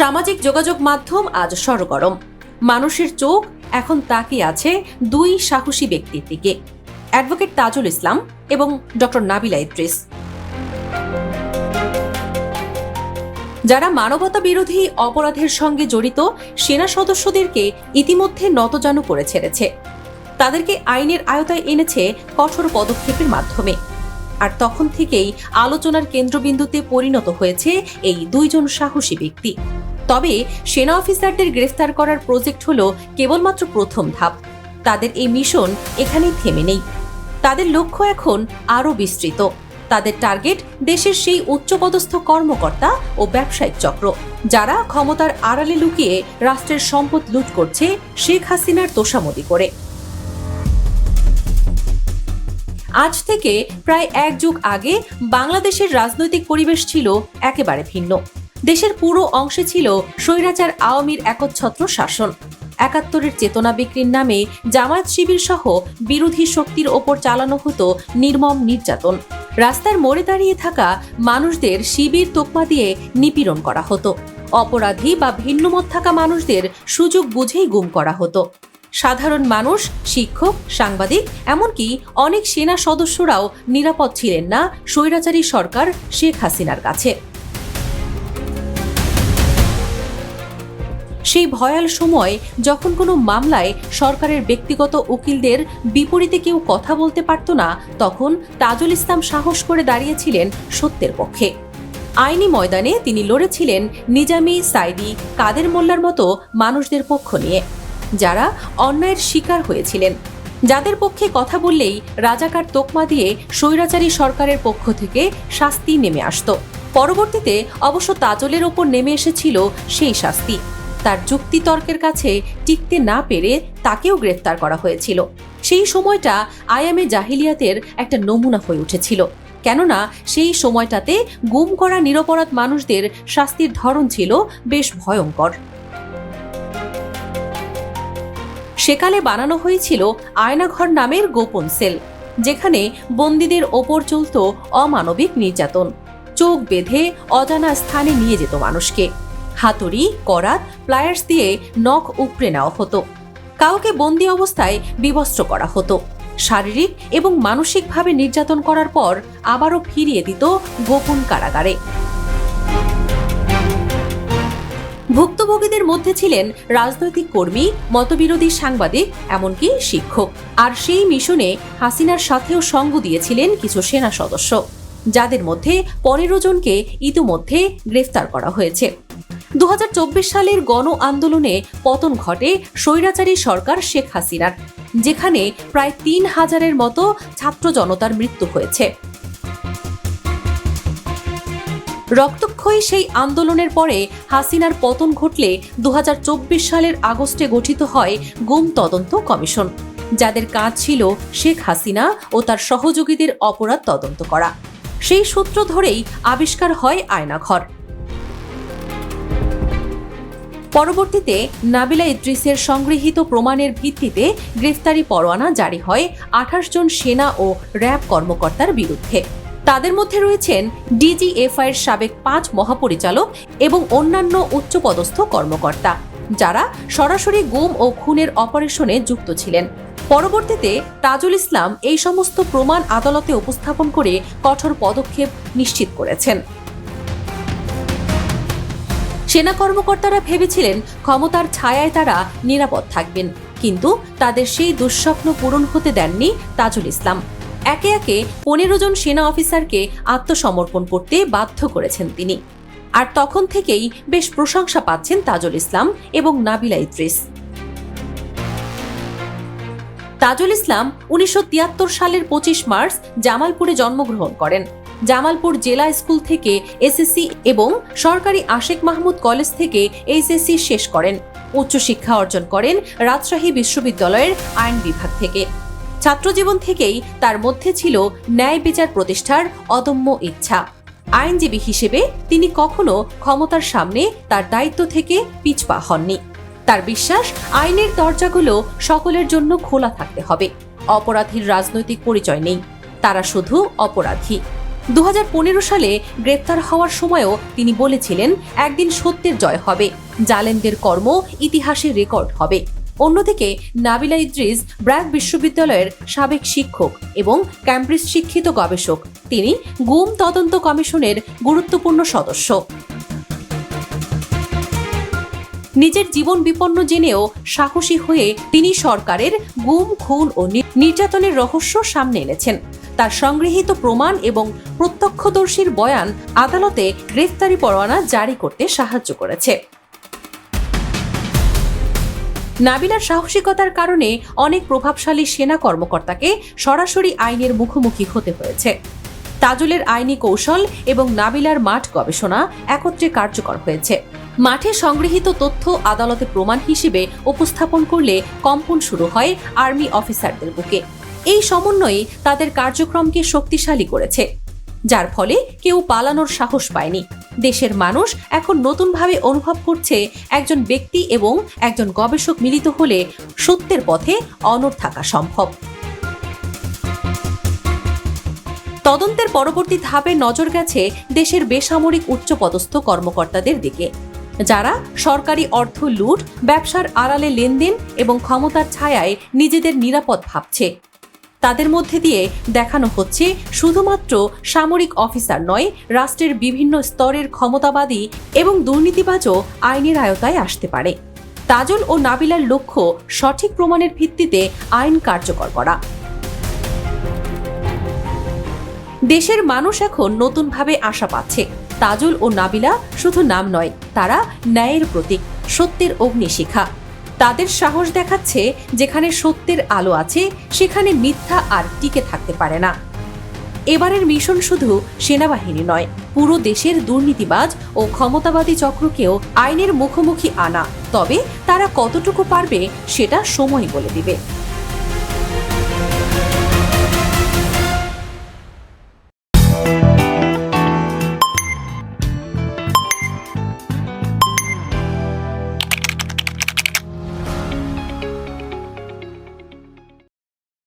সামাজিক যোগাযোগ মাধ্যম আজ সরগরম। মানুষের চোখ এখন তাকিয়ে আছে দুই সাহসী ব্যক্তির দিকে। অ্যাডভোকেট তাজুল ইসলাম এবং ডক্টর নাবিলা ইদ্রিস। যারা মানবতা বিরোধী অপরাধের সঙ্গে জড়িত, সেনা সদস্যদেরকে ইতিমধ্যে নতজানু করে ছেড়েছে। তাদেরকে আইনের আয়তায় এনেছে কঠোর পদক্ষেপের মাধ্যমে। আর তখন থেকেই আলোচনার কেন্দ্রবিন্দুতে পরিণত হয়েছে এই দুইজন সাহসী ব্যক্তি। তবে সেনা অফিসারদের গ্রেফতার করার প্রজেক্ট হলো কেবলমাত্র প্রথম ধাপ। তাদের এই মিশন এখানেই থেমে নেই। তাদের লক্ষ্য এখন আরও বিস্তৃত। তাদের টার্গেট দেশের সেই উচ্চপদস্থ কর্মকর্তা ও ব্যবসায়িক চক্র, যারা ক্ষমতার আড়ালে লুকিয়ে রাষ্ট্রের সম্পদ লুট করছে শেখ হাসিনার তোষামতি করে। আজ থেকে প্রায় এক যুগ আগে বাংলাদেশের রাজনৈতিক পরিবেশ ছিল একেবারে ভিন্ন। দেশের পুরো অংশে ছিল স্বৈরাচার আওয়ামীর একচ্ছত্র শাসন। একাত্তরের চেতনা বিক্রির নামে জামায়াত শিবির সহ বিরোধী শক্তির ওপর চালানো হতো নির্মম নির্যাতন। রাস্তার মোড়ে দাঁড়িয়ে থাকা মানুষদের শিবির তোকমা দিয়ে নিপীড়ন করা হতো। অপরাধী বা ভিন্নমত থাকা মানুষদের সুযোগ বুঝেই গুম করা হতো। সাধারণ মানুষ, শিক্ষক, সাংবাদিক, এমনকি অনেক সেনা সদস্যরাও নিরাপদ ছিলেন না স্বৈরাচারী সরকার শেখ হাসিনার কাছে। সেই ভয়াল সময় যখন কোনো মামলায় সরকারের ব্যক্তিগত উকিলদের বিপরীতে কেউ কথা বলতে পারত না, তখন তাজুল ইসলাম সাহস করে দাঁড়িয়েছিলেন সত্যের পক্ষে। আইনি ময়দানে তিনি লড়েছিলেন নিজামি, সাইদি, কাদের মোল্লার মতো মানুষদের পক্ষ নিয়ে, যারা অন্যায়ের শিকার হয়েছিলেন। যাদের পক্ষে কথা বললেই রাজাকার তোকমা দিয়ে স্বৈরাচারী সরকারের পক্ষ থেকে শাস্তি নেমে আসত। পরবর্তীতে অবশ্য তাজলের ওপর নেমে এসেছিল সেই শাস্তি। তার যুক্তিতর্কের কাছে টিকতে না পেরে তাকেও গ্রেফতার করা হয়েছিল। সেই সময়টা আয়ামে জাহিলিয়াতের একটা নমুনা হয়ে উঠেছিল। কেননা সেই সময়টাতে গুম করা নিরপরাধ মানুষদের শাস্তির ধরন ছিল বেশ ভয়ঙ্কর। সেকালে বানানো হয়েছিল আয়নাঘর নামের গোপন সেল, যেখানে বন্দীদের ওপর চলত অমানবিক নির্যাতন। চোখ বেঁধে অজানা স্থানে নিয়ে যেত মানুষকে। হাতুড়ি, করাত প্লায়ার্স দিয়ে নখ উপড়ে নেওয়া হতো। কাউকে বন্দি অবস্থায় বিবস্ত্র করা হতো। শারীরিক এবং মানসিকভাবে নির্যাতন করার পর আবারও ফিরিয়ে দিত গোপন কারাগারে। ভুক্তভোগীদের মধ্যে ছিলেন রাজনৈতিক কর্মী, মতবিরোধী সাংবাদিক, এমনকি শিক্ষক। আর সেই মিশনে হাসিনার সাথেও সঙ্গ দিয়েছিলেন কিছু সেনা সদস্য। যাদের মধ্যে পনেরো জনকে ইতিমধ্যে গ্রেফতার করা হয়েছে। দু হাজার চব্বিশ সালের গণ আন্দোলনে পতন ঘটে স্বৈরাচারী সরকার শেখ হাসিনার, যেখানে প্রায় তিন হাজারের মতো ছাত্র জনতার মৃত্যু হয়েছে। রক্তক্ষয়ী সেই আন্দোলনের পরে হাসিনার পতন ঘটলে দু হাজার চব্বিশ সালের আগস্টে গঠিত হয় গুম তদন্ত কমিশন। যাদের কাজ ছিল শেখ হাসিনা ও তার সহযোগীদের অপরাধ তদন্ত করা। সেই সূত্র ধরেই আবিষ্কার হয় আয়নাঘর। পরবর্তীতে নাবিলা ইদ্রিসের সংগৃহীত প্রমাণের ভিত্তিতে গ্রেফতারি পরোয়ানা জারি হয় আঠাশ জন সেনা ও র্যাব কর্মকর্তার বিরুদ্ধে। তাদের মধ্যে রয়েছেন ডিজিএফআইয়ের সাবেক পাঁচ মহাপরিচালক এবং অন্যান্য উচ্চপদস্থ কর্মকর্তা, যারা সরাসরি গুম ও খুনের অপারেশনে যুক্ত ছিলেন। পরবর্তীতে তাজুল ইসলাম এই সমস্ত প্রমাণ আদালতে উপস্থাপন করে কঠোর পদক্ষেপ নিশ্চিত করেছেন। সেনা কর্মকর্তারা ভেবেছিলেন ক্ষমতার ছায়ায় তারা নিরাপদ থাকবেন। কিন্তু তাদের সেই দুঃস্বপ্ন পূরণ হতে দেননি তাজুল ইসলাম। একে একে পনেরো জন সেনা অফিসারকে আত্মসমর্পণ করতে বাধ্য করেছেন তিনি। আর তখন থেকেই বেশ প্রশংসা পাচ্ছেন তাজুল ইসলাম এবং নাবিলা ইদ্রিস। তাজুল ইসলাম উনিশশো তিয়াত্তর সালের পঁচিশ মার্চ জামালপুরে জন্মগ্রহণ করেন। জামালপুর জেলা স্কুল থেকে এসএসসি এবং সরকারি আশেক মাহমুদ কলেজ থেকে এইচএসসি শেষ করেন। উচ্চশিক্ষা অর্জন করেন রাজশাহী বিশ্ববিদ্যালয়ের আইন বিভাগ থেকে। ছাত্রজীবন থেকেই তার মধ্যে ছিল ন্যায় বিচার প্রতিষ্ঠার অদম্য ইচ্ছা। আইনজীবী হিসেবে তিনি কখনো ক্ষমতার সামনে তার দায়িত্ব থেকে পিছপা হননি। তার বিশ্বাস, আইনের দরজাগুলো সকলের জন্য খোলা থাকতে হবে। অপরাধীর রাজনৈতিক পরিচয় নেই। তারা শুধু অপরাধী। দু হাজার পনেরো সালে গ্রেপ্তার হওয়ার সময়ও তিনি বলেছিলেন, একদিন সত্যের জয় হবে, জালেমদের কর্ম ইতিহাসে রেকর্ড হবে। অন্যদিকে নাবিলা ইদ্রিস, ব্র্যাক বিশ্ববিদ্যালয়ের সাবেক শিক্ষক এবং ক্যামব্রিজ শিক্ষিত গবেষক, তিনি গুম তদন্ত কমিশনের গুরুত্বপূর্ণ সদস্য। নিজের জীবন বিপন্ন জেনেও সাহসী হয়ে তিনি সরকারের গুম, খুন ও নির্যাতনের রহস্য সামনে এনেছেন। তার সংগৃহীত প্রমাণ এবং প্রত্যক্ষদর্শীর বয়ান আদালতে গ্রেফতারি পরোয়ানা জারি করতে সাহায্য করেছে। নাবিলার সাহসিকতার কারণে অনেক প্রভাবশালী সেনা কর্মকর্তাকে সরাসরি আইনের মুখোমুখি হতে হয়েছে। তাজুলের আইনি কৌশল এবং নাবিলার মাঠ গবেষণা একত্রে কার্যকর হয়েছে। মাঠে সংগৃহীত তথ্য আদালতে প্রমাণ হিসেবে উপস্থাপন করলে কম্পন শুরু হয় আর্মি অফিসারদের বুকে। এই সমন্বয়ে তাদের কার্যক্রমকে শক্তিশালী করেছে, যার ফলে কেউ পালানোর সাহস পায়নি। দেশের মানুষ এখন নতুনভাবে অনুভব করছে একজন ব্যক্তি এবং একজন গবেষক মিলিত হলে সত্যের পথে অনড় থাকা সম্ভব। তদন্তের পরবর্তী ধাপে নজর গেছে দেশের বেসামরিক উচ্চপদস্থ কর্মকর্তাদের দিকে, যারা সরকারি অর্থ লুট, ব্যবসার আড়ালে লেনদেন এবং ক্ষমতার ছায়ায় নিজেদের নিরাপদ ভাবছে। তাদের মধ্যে দিয়ে দেখানো হচ্ছে শুধুমাত্র সামরিক অফিসার নয়, রাষ্ট্রের বিভিন্ন স্তরের ক্ষমতাবাদী এবং দুর্নীতিবাজও আইনের আয়তায় আসতে পারে। তাজল ও নাবিলার লক্ষ্য সঠিক প্রমাণের ভিত্তিতে আইন কার্যকর করা। দেশের মানুষ এখন নতুনভাবে আশা পাচ্ছে। তাজুল ও নাবিলা শুধু নাম নয়, তারা ন্যায়ের প্রতীক, সত্যের অগ্নিশিখা। তাদের সাহস দেখাচ্ছে যেখানে সত্যের আলো আছে, সেখানে মিথ্যা আর টিকে থাকতে পারে না। এবারের মিশন শুধু সেনাবাহিনী নয়, পুরো দেশের দুর্নীতিবাজ ও ক্ষমতাবাদী চক্রকেও আইনের মুখোমুখি আনা। তবে তারা কতটুকু পারবে, সেটা সময় বলে দিবে।